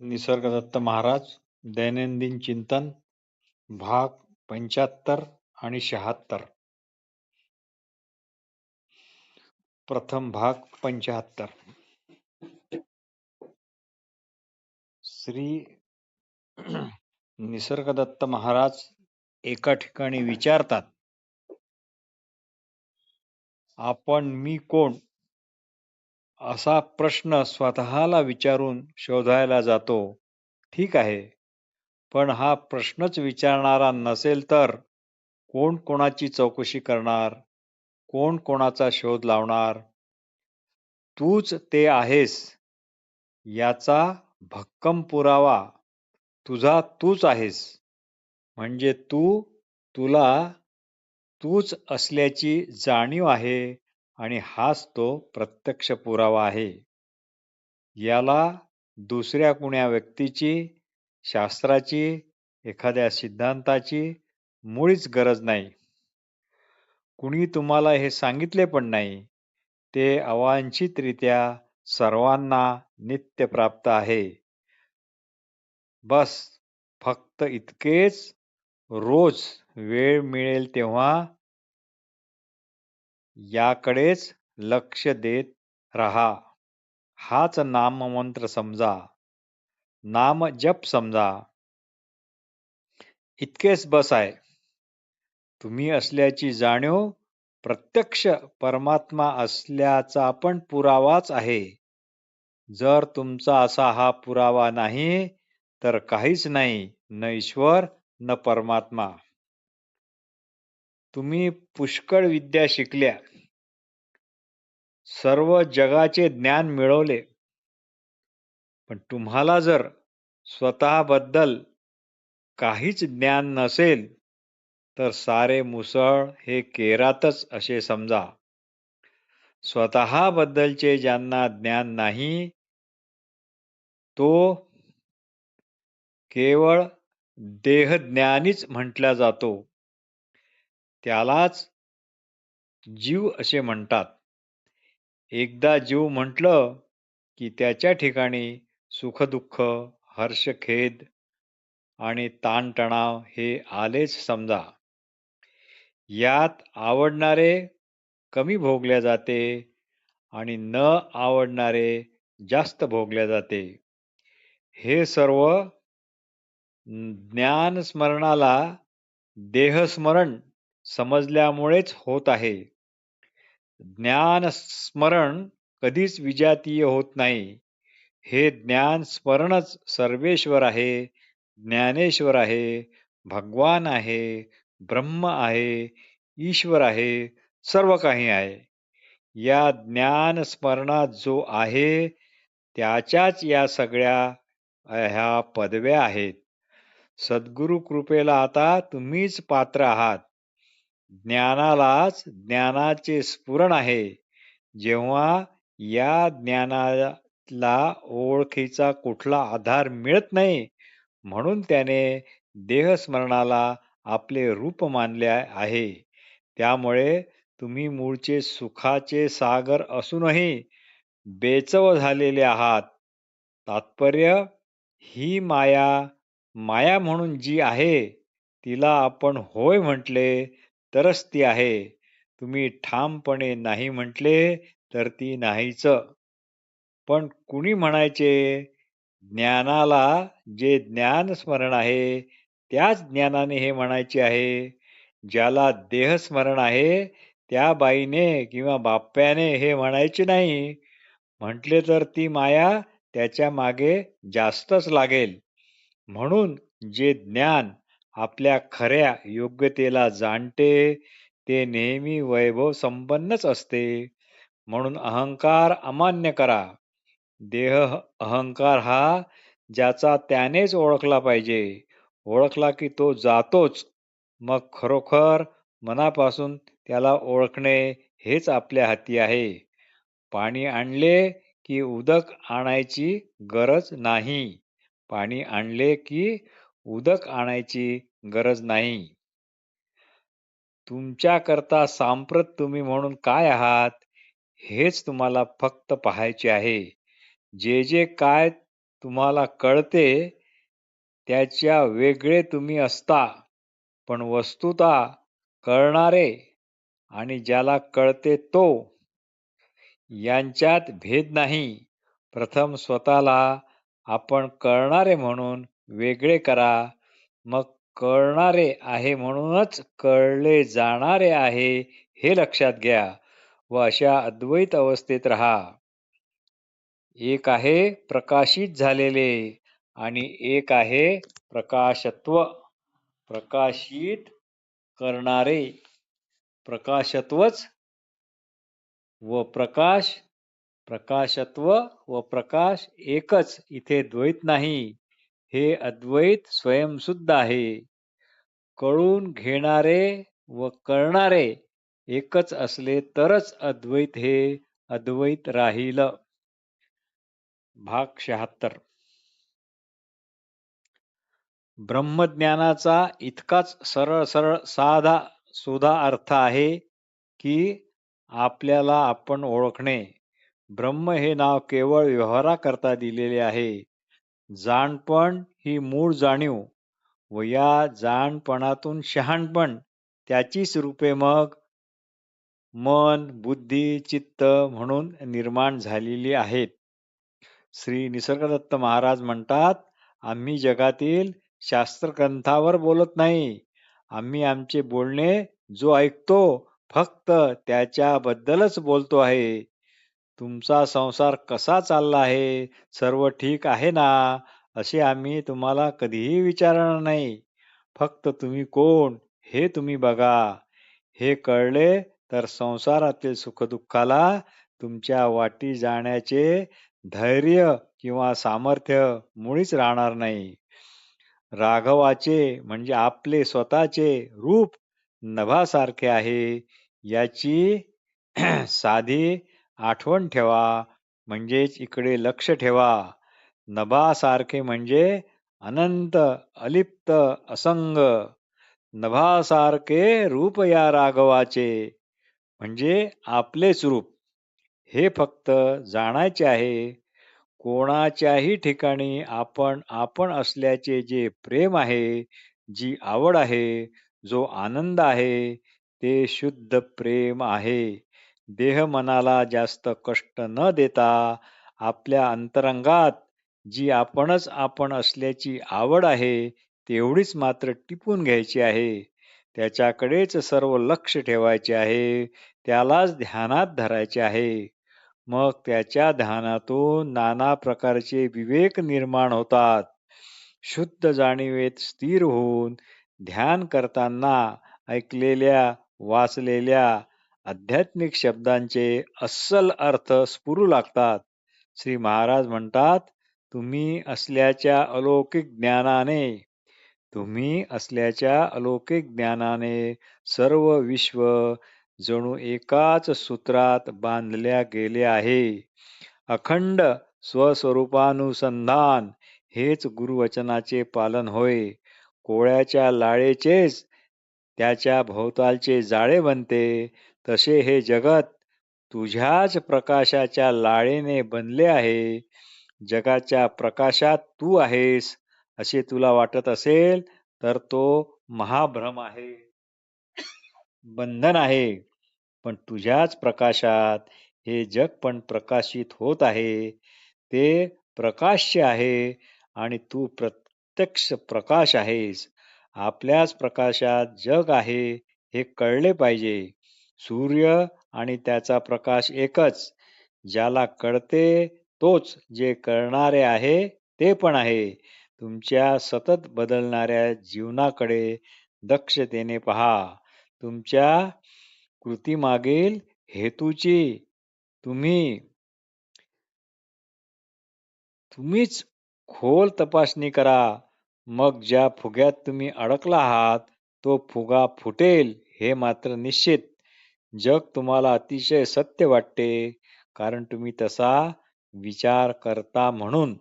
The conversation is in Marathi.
निसर्गदत्त महाराज दैनंदिन चिंतन भाग पंच्याहत्तर आणि शहात्तर. प्रथम भाग पंच्याहत्तर. श्री निसर्गदत्त महाराज एका ठिकाणी विचारतात आपण मी कोण? असा प्रश्न स्वतःला विचारून शोधायला जातो. ठीक आहे. पण हा प्रश्नच विचारणारा नसेल तर कोण कोणाची चौकशी करणार? कोण कोणाचा शोध लावणार? तूच ते आहेस. याचा भक्कम पुरावा तुझा तूच आहेस. म्हणजे तू तुला तूच असल्याची जाणीव आहे. आणि हाच तो प्रत्यक्ष पुरावा आहे. याला दुसऱ्या कुण्या व्यक्तीची शास्त्राची एखाद्या सिद्धांताची मुळीच गरज नाही. कुणी तुम्हाला हे सांगितले पण नाही ते अवांछितरित्या सर्वांना नित्य प्राप्त आहे. बस फक्त इतकेच रोज वेळ मिळेल तेव्हा याकडेच लक्ष देत रहा. हाच नाममंत्र समजा. नाम जप समजा. इतकेच बस आहे. तुम्ही असल्याची जाणीव प्रत्यक्ष परमात्मा असल्याचा पण पुरावाच आहे. जर तुमचा असा हा पुरावा नाही तर काहीच नाही न ईश्वर न परमात्मा. तुम्ही पुष्कळ विद्या शिकल्या. सर्व जगाचे ज्ञान मिळवले. पण तुम्हाला जर स्वतःबद्दल काहीच ज्ञान नसेल तर सारे मुसळ हे केरातच असे समजा. स्वतःबद्दलचे ज्यांना ज्ञान नाही तो केवळ देहज्ञानीच म्हटला जातो. त्यालाच जीव असे म्हणतात. एकदा जीव म्हटलं की त्याच्या ठिकाणी सुखदुःख हर्षखेद आणि ताणतणाव हे आलेच समजा. यात आवडणारे कमी भोगल्या जाते आणि न आवडणारे जास्त भोगल्या जाते. हे सर्व ज्ञानस्मरणाला देहस्मरण समजल्यामुळेच होत आहे. ज्ञान स्मरण कधीच विजातीय होत नाही. हे ज्ञान स्मरणच सर्वेश्वर आहे ज्ञानेश्वर आहे भगवान आहे ब्रह्म आहे ईश्वर आहे सर्व काही आहे. या ज्ञान स्मरणात जो आहे त्याच्याच या सगळ्या ह्या पदव्या आहेत. सद्गुरु कृपेला आता तुम्हीच पात्र आहात. ज्ञानालाच ज्ञानाचे स्फुरण आहे. जेव्हा या ज्ञानाला ओळखीचा कुठला आधार मिळत नाही म्हणून त्याने देहस्मरणाला आपले रूप मानले आहे. त्यामुळे तुम्ही मूळचे सुखाचे सागर असूनही बेचव झालेले आहात. तात्पर्य ही माया माया म्हणून जी आहे तिला आपण होय म्हटले तरच ती आहे. तुम्ही ठामपणे नाही म्हटले तर ती नाहीच. पण कुणी म्हणायचे? ज्ञानाला जे ज्ञान स्मरण आहे त्याच ज्ञानाने हे म्हणायचे आहे. ज्याला देहस्मरण आहे त्या बाईने किंवा बाप्याने हे म्हणायचे नाही. म्हटले तर ती माया त्याच्यामागे जास्तच लागेल. म्हणून जे ज्ञान आपल्या खऱ्या योग्यतेला जाणते ते नेहमी वैभव संपन्नच असते. म्हणून अहंकार अमान्य करा. देह अहंकार हा ज्याचा त्यानेच ओळखला पाहिजे. ओळखला की तो जातोच. मग खरोखर मनापासून त्याला ओळखणे हेच आपल्या हाती आहे. पाणी आणले की उदक आणायची गरज नाही. पाणी आणले की उदक आणायची गरज नाही. तुमच्याकरता सांप्रत तुम्ही म्हणून काय आहात? हेच तुम्हाला फक्त पाहायचे आहे. जे जे काय तुम्हाला कळते त्याच्या वेगळे तुम्ही असता. पण वस्तुता कळणारे आणि ज्याला कळते तो यांच्यात भेद नाही. प्रथम स्वतःला आपण कळणारे म्हणून वेगळे करा. मग कळणारे आहे म्हणूनच कळले जाणारे आहे हे लक्षात घ्या व अशा अद्वैत अवस्थेत राहा. एक आहे प्रकाशित झालेले आणि एक आहे प्रकाशत्व प्रकाशित करणारे. प्रकाशत्वच व प्रकाश प्रकाशत्व व प्रकाश एकच इथे द्वैत नाही हे अद्वैत स्वयंशुद्ध आहे. कळून घेणारे व कळणारे एकच असले तरच अद्वैत हे अद्वैत राहील. भाग शहात्तर. ब्रह्मज्ञानाचा इतकाच सरळ सरळ साधा सुधा अर्थ आहे की आपल्याला आपण ओळखणे. ब्रह्म हे नाव केवळ व्यवहाराकरता दिलेले आहे. जाणपण ही मूळ जाणीव. व या जाणपणातून शहाणपण त्याचीच रूपे मग मन बुद्धी चित्त म्हणून निर्माण झालेली आहेत. श्री निसर्गदत्त महाराज म्हणतात आम्ही जगातील शास्त्रग्रंथावर बोलत नाही. आम्ही आमचे बोलणे जो ऐकतो फक्त त्याच्याबद्दलच बोलतो आहे. तुमचा संसार कसा चालला आहे? सर्व ठीक आहे ना? असे आम्ही तुम्हाला कधीही विचारणार नाही. फक्त तुम्ही कोण हे तुम्ही बघा. हे कळले तर संसारातील सुखदुःखाला तुमच्या वाटी जाण्याचे धैर्य किंवा सामर्थ्य मुळीच राहणार नाही. राघवाचे म्हणजे आपले स्वतःचे रूप नभासारखे आहे. याची साधी आठवण ठेवा. म्हणजेच इकडे लक्ष ठेवा. नभासारखे म्हणजे अनंत अलिप्त असंग. नभासारखे रूप या राघवाचे म्हणजे आपलेच रूप. हे फक्त जाणायचे आहे. कोणाच्याही ठिकाणी आपण आपण असल्याचे जे प्रेम आहे जी आवड आहे जो आनंद आहे ते शुद्ध प्रेम आहे. देह मनाला जास्त कष्ट न देता आपल्या अंतरंगात जी आपणच आपण असल्याची आवड आहे तेवढीच मात्र टिपून घ्यायची आहे. त्याच्याकडेच सर्व लक्ष ठेवायचे आहे त्यालाच ध्यानात धरायचे आहे. मग त्याच्या ध्यानातून नाना प्रकारचे विवेक निर्माण होतात. शुद्ध जाणीवेत स्थिर होऊन ध्यान करताना ऐकलेल्या वाचलेल्या आध्यात्मिक शब्दांचे अस्सल अर्थ स्फुरू लागतात. श्री महाराज म्हणतात तुम्ही असल्याच्या अलौकिक ज्ञानाने तुम्ही असल्याच्या अलौकिक ज्ञानाने सर्व विश्व जणू एकाच सूत्रात बांधल्या गेले आहे. अखंड स्वस्वरूपानुसंधान हेच गुरुवचनाचे पालन होय. कोळ्याच्या लाळेचेच त्याच्या भोवतालचे जाळे बनते. तसे हे जगत तुझ्याच प्रकाशाच्या लाळेने बनले आहे. जगाच्या प्रकाशात तू आहेस असे तुला वाटत असेल तर तो महाभ्रम आहे. बंधन आहे पण तुझ्याच प्रकाशात हे जग पण प्रकाशित होत आहे. ते प्रकाश्य आहे आणि तू प्रत्यक्ष प्रकाश आहेस. आपल्याच प्रकाशात जग आहे हे कळले पाहिजे. सूर्य आणि त्याचा प्रकाश एकच ज्याला कळते तोच जे करणारे आहे ते पण आहे. तुमच्या सतत बदलणाऱ्या जीवनाकडे दक्षतेने पहा. तुमच्या कृतीमागील हेतूची तुम्ही तुम्हीच खोल तपासणी करा. मग ज्या फुग्यात तुम्ही अडकला आहात तो फुगा फुटेल हे मात्र निश्चित. जग तुम्हाला अतिशय सत्य वाटते. कारण तुम्ही तसा विचार करता म्हणून